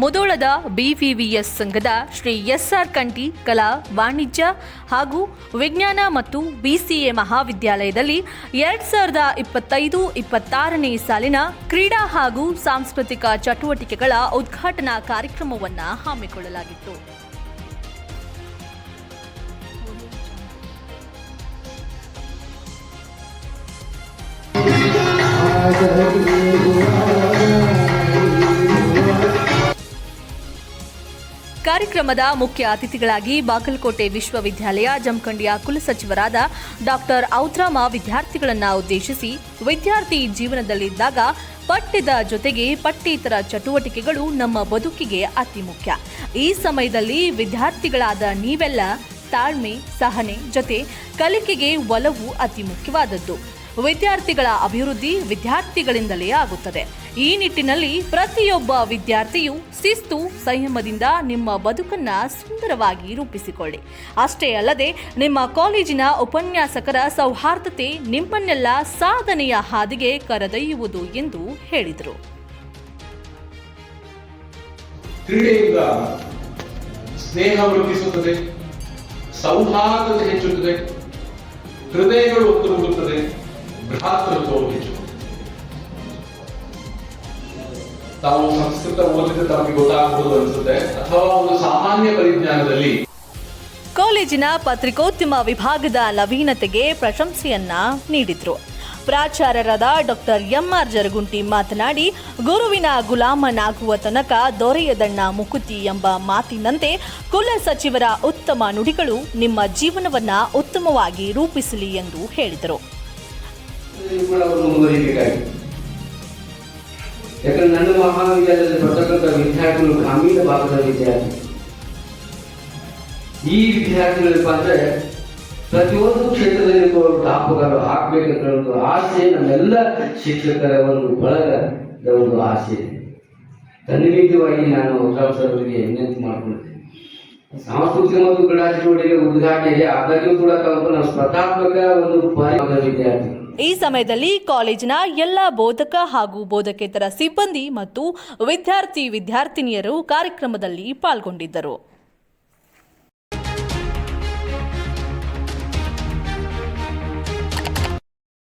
ಮುದೋಳದ ಬಿವಿವಿಎಸ್ ಸಂಘದ ಶ್ರೀ ಎಸ್ಆರ್ ಕಂಟಿ ಕಲಾ, ವಾಣಿಜ್ಯ ಹಾಗೂ ವಿಜ್ಞಾನ ಮತ್ತು ಬಿಸಿಎ ಮಹಾವಿದ್ಯಾಲಯದಲ್ಲಿ ಎರಡ್ ಸಾವಿರದ ಇಪ್ಪತ್ತೈದು, ಇಪ್ಪತ್ತಾರನೇ ಸಾಲಿನ ಕ್ರೀಡಾ ಹಾಗೂ ಸಾಂಸ್ಕೃತಿಕ ಚಟುವಟಿಕೆಗಳ ಉದ್ಘಾಟನಾ ಕಾರ್ಯಕ್ರಮವನ್ನು ಹಮ್ಮಿಕೊಳ್ಳಲಾಗಿತ್ತು. ಕಾರ್ಯಕ್ರಮದ ಮುಖ್ಯ ಅತಿಥಿಗಳಾಗಿ ಬಾಗಲಕೋಟೆ ವಿಶ್ವವಿದ್ಯಾಲಯ, ಜಮಖಂಡಿಯ ಕುಲಸಚಿವರಾದ ಡಾಕ್ಟರ್ ಔತ್ರಾಮ ವಿದ್ಯಾರ್ಥಿಗಳನ್ನು ಉದ್ದೇಶಿಸಿ ವಿದ್ಯಾರ್ಥಿ ಜೀವನದಲ್ಲಿದ್ದಾಗ ಪಠ್ಯದ ಜೊತೆಗೆ ಪಠ್ಯೇತರ ಚಟುವಟಿಕೆಗಳು ನಮ್ಮ ಬದುಕಿಗೆ ಅತಿ ಮುಖ್ಯ. ಈ ಸಮಯದಲ್ಲಿ ವಿದ್ಯಾರ್ಥಿಗಳಾದ ನೀವೆಲ್ಲ ತಾಳ್ಮೆ, ಸಹನೆ ಜೊತೆ ಕಲಿಕೆಗೆ ಒಲವು ಅತಿ ಮುಖ್ಯವಾದದ್ದು. ವಿದ್ಯಾರ್ಥಿಗಳ ಅಭಿವೃದ್ಧಿ ವಿದ್ಯಾರ್ಥಿಗಳಿಂದಲೇ ಆಗುತ್ತದೆ. ಈ ನಿಟ್ಟಿನಲ್ಲಿ ಪ್ರತಿಯೊಬ್ಬ ವಿದ್ಯಾರ್ಥಿಯು ಶಿಸ್ತು, ಸಂಯಮದಿಂದ ನಿಮ್ಮ ಬದುಕನ್ನ ಸುಂದರವಾಗಿ ರೂಪಿಸಿಕೊಳ್ಳಿ. ಅಷ್ಟೇ ಅಲ್ಲದೆ ನಿಮ್ಮ ಕಾಲೇಜಿನ ಉಪನ್ಯಾಸಕರ ಸೌಹಾರ್ದತೆ ನಿಮ್ಮನ್ನೆಲ್ಲ ಸಾಧನೆಯ ಹಾದಿಗೆ ಕರೆದೊಯ್ಯುವುದು ಎಂದು ಹೇಳಿದರು. ಸ್ನೇಹ ವೃದ್ಧಿಸುತ್ತದೆ, ಸೌಹಾರ್ದತೆ ಹೆಚ್ಚುತ್ತದೆ, ಹೃದಯಗಳು ಒತ್ತುಗೂಡುತ್ತದೆ. ತಾವು ಸಂಸ್ಕೃತ ಓದಿದ್ರೆ ತಮಗೆ ಗೊತ್ತಾಗಬಹುದು ಅನಿಸುತ್ತೆ. ಅಥವಾ ಒಂದು ಸಾಮಾನ್ಯ ಪರಿಜ್ಞಾನದಲ್ಲಿ ಕಾಲೇಜಿನ ಪತ್ರಿಕೋದ್ಯಮ ವಿಭಾಗದ ನವೀನತೆಗೆ ಪ್ರಶಂಸೆಯನ್ನ ನೀಡಿದ್ರು. ಪ್ರಾಚಾರ್ಯರಾದ ಡಾಕ್ಟರ್ ಎಂಆರ್ ಜರಗುಂಟಿ ಮಾತನಾಡಿ, ಗುರುವಿನ ಗುಲಾಮನಾಗುವ ತನಕ ದೊರೆಯದಣ್ಣ ಮುಕುತಿ ಎಂಬ ಮಾತಿನಂತೆ ಕುಲ ಸಚಿವರ ಉತ್ತಮ ನುಡಿಗಳು ನಿಮ್ಮ ಜೀವನವನ್ನ ಉತ್ತಮವಾಗಿ ರೂಪಿಸಲಿ ಎಂದು ಹೇಳಿದರು. ಕೂಡ ಅವರು ಮುಂದುವರಿಬೇಕಾಗಿ ಯಾಕಂದ್ರೆ ನನ್ನ ಮಹಾವಿದ್ಯಾಲಯದಲ್ಲಿ ಬರ್ತಕ್ಕಂಥ ವಿದ್ಯಾರ್ಥಿಗಳು ಗ್ರಾಮೀಣ ಭಾಗದ ವಿದ್ಯಾರ್ಥಿ. ಈ ವಿದ್ಯಾರ್ಥಿಗಳಪ್ಪ ಅಂದ್ರೆ ಪ್ರತಿಯೊಂದು ಕ್ಷೇತ್ರದಲ್ಲಿ ಅವರು ಹಾಕ್ಬೇಕಂತ ಒಂದು ಆಸೆ ನಮ್ಮೆಲ್ಲ ಶಿಕ್ಷಕರ ಒಂದು ಬಳಗದ ಒಂದು ಆಸೆ. ಇದೆ ತನ್ನಿಮಿತ್ತವಾಗಿ ನಾನು ಅವರಿಗೆ ವಿನಂತಿ ಮಾಡಿಕೊಳ್ತೇನೆ. ಸಾಂಸ್ಕೃತಿಕ ಮತ್ತು ಕ್ರೀಡಾ ಚಟುವಟಿಕೆ ಉದ್ಘಾಟನೆಗೆ ಆದಾಗ್ಯೂ ಕೂಡ ತಾವು ಸ್ಪರ್ಧಾತ್ಮಕ ಒಂದು ವಿದ್ಯಾರ್ಥಿ. ಈ ಸಮಯದಲ್ಲಿ ಕಾಲೇಜಿನ ಎಲ್ಲ ಬೋಧಕ ಹಾಗೂ ಬೋಧಕೇತರ ಸಿಬ್ಬಂದಿ ಮತ್ತು ವಿದ್ಯಾರ್ಥಿ ವಿದ್ಯಾರ್ಥಿನಿಯರು ಕಾರ್ಯಕ್ರಮದಲ್ಲಿ ಪಾಲ್ಗೊಂಡಿದ್ದರು.